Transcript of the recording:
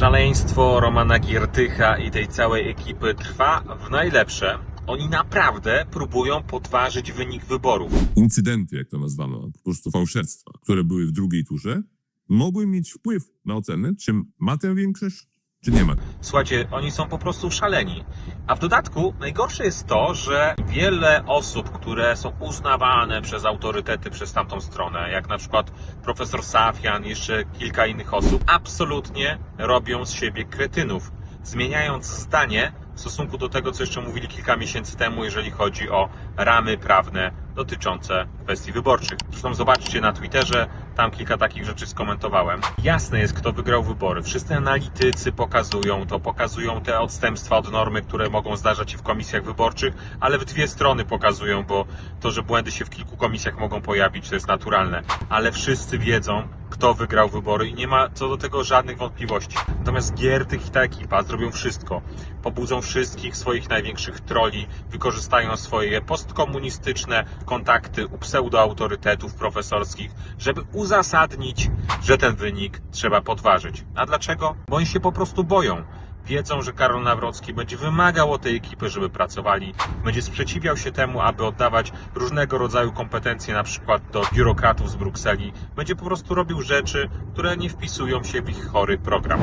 Szaleństwo Romana Giertycha i tej całej ekipy trwa w najlepsze. Oni naprawdę próbują podważyć wynik wyborów. incydenty, jak to nazwano, po prostu fałszerstwa, które były w drugiej turze, mogły mieć wpływ na ocenę, czy ma tę większość, czy nie ma. Słuchajcie, oni są po prostu szaleni. A w dodatku najgorsze jest to, że wiele osób, które są uznawane przez autorytety przez tamtą stronę, jak na przykład profesor Safian, jeszcze kilka innych osób, absolutnie robią z siebie kretynów, zmieniając zdanie w stosunku do tego, co jeszcze mówili kilka miesięcy temu, jeżeli chodzi o ramy prawne dotyczące kwestii wyborczych. Zresztą zobaczcie na Twitterze, tam kilka takich rzeczy skomentowałem. Jasne jest, kto wygrał wybory. Wszyscy analitycy pokazują to, pokazują te odstępstwa od normy, które mogą zdarzać się w komisjach wyborczych, ale w dwie strony pokazują, bo to, że błędy się w kilku komisjach mogą pojawić, to jest naturalne. Ale wszyscy wiedzą, kto wygrał wybory i nie ma co do tego żadnych wątpliwości. Natomiast Giertych i ta ekipa zrobią wszystko. Pobudzą wszystkich swoich największych troli, wykorzystają swoje postkomunistyczne kontakty u pseudoautorytetów profesorskich, żeby uzasadnić, że ten wynik trzeba podważyć. A dlaczego? Bo oni się po prostu boją. Wiedzą, że Karol Nawrocki będzie wymagał od tej ekipy, żeby pracowali, będzie sprzeciwiał się temu, aby oddawać różnego rodzaju kompetencje, na przykład do biurokratów z Brukseli, będzie po prostu robił rzeczy, które nie wpisują się w ich chory program.